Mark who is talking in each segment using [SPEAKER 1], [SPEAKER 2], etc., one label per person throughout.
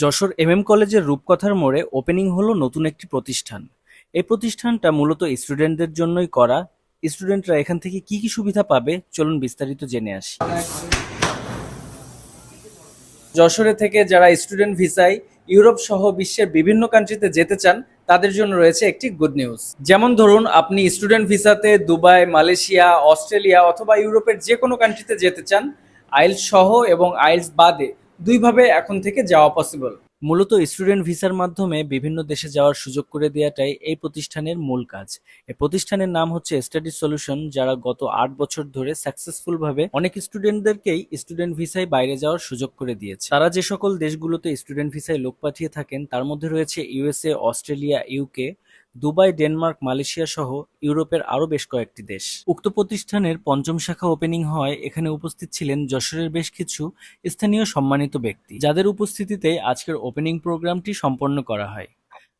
[SPEAKER 1] Jessore MM কলেজের রূপকথার মোড়ে ওপেনিং হলো নতুন একটি প্রতিষ্ঠান। এই প্রতিষ্ঠানটা মূলত স্টুডেন্টদের জন্যই করা। স্টুডেন্টরা এখান থেকে কি কি সুবিধা পাবে, চলুন বিস্তারিত জেনে আসি। যশোরে থেকে যারা স্টুডেন্ট ভিসায় ইউরোপ সহ বিশ্বের বিভিন্ন কান্ট্রিতে যেতে চান, তাদের জন্য রয়েছে একটি গুড নিউজ যেমন ধরুন, আপনি স্টুডেন্ট ভিসাতে দুবাই, মালয়েশিয়া, অস্ট্রেলিয়া অথবা ইউরোপের যে কোনো কান্ট্রিতে যেতে চান আইলস সহ এবং আইলস বাদে দুইভাবে এখন থেকে যাওয়া পসিবল মূলত স্টুডেন্ট ভিসার মাধ্যমে বিভিন্ন দেশে যাওয়ার সুযোগ করে দেওয়াটাই এই প্রতিষ্ঠানের মূল কাজ। এই প্রতিষ্ঠানের নাম হচ্ছে স্টাডি সলিউশন যারা গত আট বছর ধরে সাকসেসফুল ভাবে অনেক স্টুডেন্টদেরকেই স্টুডেন্ট ভিসায় বাইরে যাওয়ার সুযোগ করে দিয়েছে। তারা যে সকল দেশগুলোতে স্টুডেন্ট ভিসায় লোক পাঠিয়ে থাকেন, তার মধ্যে রয়েছে USA Australia UK Dubai, Denmark, Malaysia সহ ইউরোপের আরও বেশ কয়েকটি দেশ। উক্ত প্রতিষ্ঠানের পঞ্চম শাখা ওপেনিং হয় এখানে উপস্থিত ছিলেন যশোরের বেশ কিছু স্থানীয় সম্মানিত ব্যক্তি, যাদের উপস্থিতিতে আজকের ওপেনিং প্রোগ্রামটি সম্পন্ন করা হয়।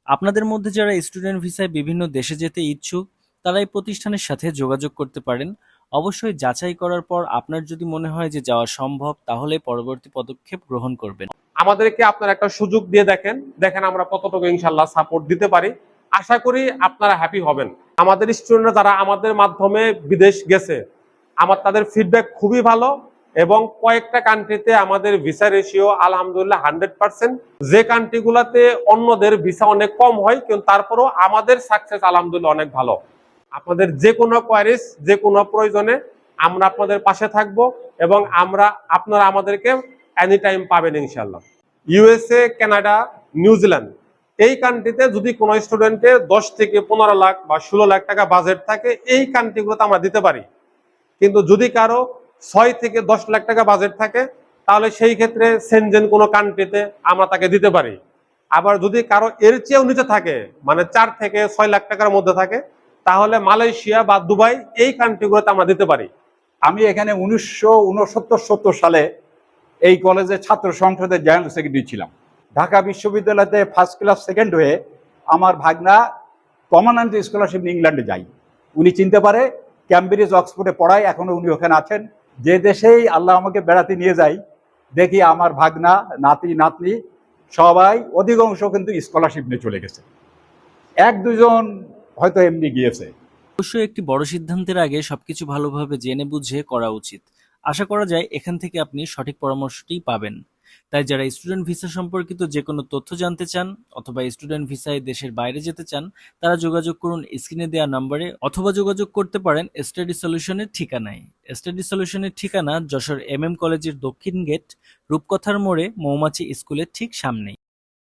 [SPEAKER 1] আপনাদের মধ্যে যারা স্টুডেন্ট ভিসায় বিভিন্ন দেশে যেতে ইচ্ছুক, তারা এই প্রতিষ্ঠানের সাথে যোগাযোগ করতে পারেন। অবশ্যই যাচাই করার পর আপনার যদি মনে হয় যে যাওয়া সম্ভব, তাহলে পরবর্তী পদক্ষেপ গ্রহণ করবেন।
[SPEAKER 2] আমাদেরকে আপনার একটা সুযোগ দিয়ে দেখেন দেখেন আমরা কতটুকু ইনশাল্লাহ সাপোর্ট দিতে পারি। আশা করি আপনারা হ্যাপি হবেন। আমাদের স্টুডেন্টরা যারা আমাদের মাধ্যমে বিদেশ গেছে, আমার তাদের ফিডব্যাক খুবই ভালো এবং কয়েকটা কান্ট্রিতে আমাদের ভিসা রেশিও আলহামদুলিল্লাহ হান্ড্রেড পার্সেন্ট যে কান্ট্রিগুলোতে অন্যদের ভিসা অনেক কম হয়, কিন্তু তারপরেও আমাদের সাকসেস আলহামদুলিল্লাহ অনেক ভালো। আপনাদের যে কোনো কোয়ারিজ যে কোনো প্রয়োজনে আমরা আপনাদের পাশে থাকব এবং আমরা, আপনারা আমাদেরকে এনি টাইম পাবেন ইনশাল্লাহ ইউএসএ কানাডা নিউজিল্যান্ড এই কান্ট্রিতে যদি কোনো স্টুডেন্টের দশ থেকে পনেরো লাখ বা ষোলো লাখ টাকা বাজেট থাকে, এই কান্ট্রিগুলোতে আমরা দিতে পারি। কিন্তু যদি কারও ছয় থেকে দশ লাখ টাকা বাজেট থাকে, তাহলে সেই ক্ষেত্রে সেনজেন কোনো কান্ট্রিতে আমরা তাকে দিতে পারি। আবার যদি কারও এর চেয়েও নিচে থাকে মানে চার থেকে ছয় লাখ টাকার মধ্যে থাকে, তাহলে মালয়েশিয়া বা দুবাই এই কান্ট্রিগুলোতে আমরা দিতে পারি।
[SPEAKER 3] আমি এখানে উনিশশো উনসত্তর সত্তর সালে এই কলেজে ছাত্র সংসদের জয়েন্ট সেক্রেটারি ছিলাম। ঢাকা বিশ্ববিদ্যালয়তে ফার্স্ট ক্লাস সেকেন্ড হয়ে আমার ভাগনা কমনওয়েলথ স্কলারশিপ ইংল্যান্ডে যাই। উনি চিনতে পারে, ক্যামব্রিজ, অক্সফোর্ডে পড়ায়, এখনও উনি ওখানে আছেন। যে দেশেই আল্লাহ আমাকে বেড়াতে নিয়ে যাই, দেখি আমার ভাগনা, নাতি, নাতনি, সবাই অধিকাংশ কিন্তু স্কলারশিপ নিয়ে চলে গেছে। এক দুজন হয়তো এমনি গিয়েছে।
[SPEAKER 1] অবশ্যই একটি বড় সিদ্ধান্তের আগে সবকিছু ভালোভাবে জেনে বুঝে করা উচিত। আশা করা যায় এখান থেকে আপনি সঠিক পরামর্শটি পাবেন। তাই যারা স্টুডেন্ট ভিসা সম্পর্কিত যে কোনো তথ্য জানতে চান অথবা স্টুডেন্ট ভিসায় দেশের বাইরে যেতে চান, তারা যোগাযোগ করুন স্ক্রিনে দেওয়া নম্বরে অথবা যোগাযোগ করতে পারেন স্টাডি সলিউশনের ঠিকানায়। স্টাডি সলিউশনের ঠিকানা যশোর এম এম কলেজের দক্ষিণ গেট রূপকথার মোড়ে মৌমাছি স্কুলের ঠিক সামনেই।